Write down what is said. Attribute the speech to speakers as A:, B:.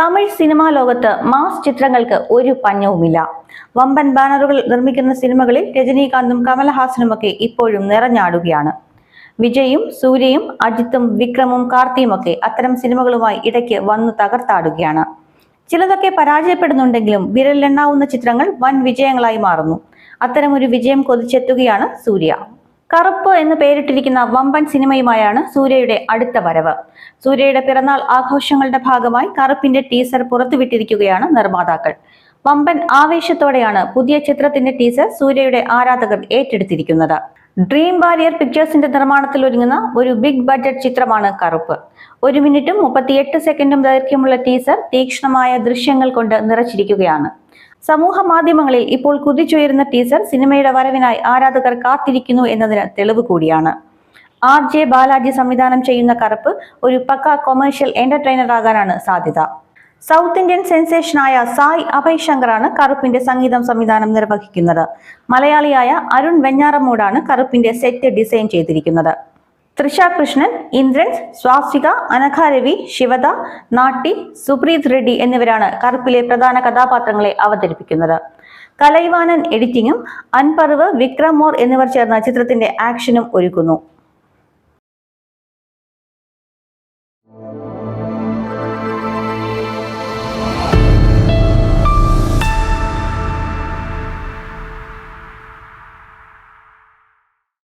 A: Tamil cinema ലോകത്ത് mass ചിത്രങ്ങൾക്ക് ഒരു പഞ്ഞവുമില്ല. വമ്പൻ ബാനറുകൾ നിർമ്മിക്കുന്ന സിനിമകളിൽ രജനീകാന്തും കമലഹാസനുമൊക്കെ ഇപ്പോഴും നിറഞ്ഞാടുകയാണ്. വിജയും സൂര്യയും അജിത്തും വിക്രമും കാർത്തിയുമൊക്കെ അത്തരം സിനിമകളുമായി ഇടയ്ക്ക് വന്നു തകർത്താടുകയാണ്. ചിലതൊക്കെ പരാജയപ്പെടുന്നുണ്ടെങ്കിലും വിരലെണ്ണാവുന്ന ചിത്രങ്ങൾ വൻ വിജയങ്ങളായി മാറുന്നു. അത്തരമൊരു വിജയം കൊതിച്ചെത്തുകയാണ് സൂര്യ. കറുപ്പ് എന്ന് പേരിട്ടിരിക്കുന്ന വമ്പൻ സിനിമയുമായാണ് സൂര്യയുടെ അടുത്ത വരവ്. സൂര്യയുടെ പിറന്നാൾ ആഘോഷങ്ങളുടെ ഭാഗമായി കറുപ്പിന്റെ ടീസർ പുറത്തുവിട്ടിരിക്കുകയാണ് നിർമ്മാതാക്കൾ. വമ്പൻ ആവേശത്തോടെയാണ് പുതിയ ചിത്രത്തിന്റെ ടീസർ സൂര്യയുടെ ആരാധകർ ഏറ്റെടുത്തിരിക്കുന്നത്. ഡ്രീം വാരിയർ പിക്ചേഴ്സിന്റെ നിർമ്മാണത്തിൽ ഒരുങ്ങുന്ന ഒരു ബിഗ് ബഡ്ജറ്റ് ചിത്രമാണ് കറുപ്പ്. ഒരു മിനിറ്റും മുപ്പത്തിയെട്ട് സെക്കൻഡും ദൈർഘ്യമുള്ള ടീസർ തീക്ഷ്ണമായ ദൃശ്യങ്ങൾ കൊണ്ട് നിറച്ചിരിക്കുകയാണ്. സമൂഹ മാധ്യമങ്ങളിൽ ഇപ്പോൾ കുതിച്ചുയരുന്ന ടീസർ സിനിമയുടെ വരവിനായി ആരാധകർ കാത്തിരിക്കുന്നു എന്നതിന് തെളിവ് കൂടിയാണ്. ആർ ജെ ബാലാജി സംവിധാനം ചെയ്യുന്ന കറുപ്പ് ഒരു പക്ക കൊമേഴ്ഷ്യൽ എന്റർടൈനർ ആകാനാണ് സാധ്യത. സൗത്ത് ഇന്ത്യൻ സെൻസേഷനായ സായ് അഭയ് ശങ്കറാണ് കറുപ്പിന്റെ സംഗീതം സംവിധാനം നിർവഹിക്കുന്നത്. മലയാളിയായ അരുൺ വെഞ്ഞാറമ്മൂടാണ് കറുപ്പിന്റെ സെറ്റ് ഡിസൈൻ ചെയ്തിരിക്കുന്നത്. തൃഷാകൃഷ്ണൻ ഇന്ദ്രൻസ് സ്വാസ്തിക അനഘാരവി ശിവദ നാട്ടി സുപ്രീത് റെഡ്ഡി എന്നിവരാണ് കറുപ്പിലെ പ്രധാന കഥാപാത്രങ്ങളെ അവതരിപ്പിക്കുന്നത്. കലൈവാനൻ എഡിറ്റിംഗും അൻപർവ് വിക്രം മോർ എന്നിവർ ചേർന്ന ചിത്രത്തിന്റെ ആക്ഷനും ഒരുക്കുന്നു.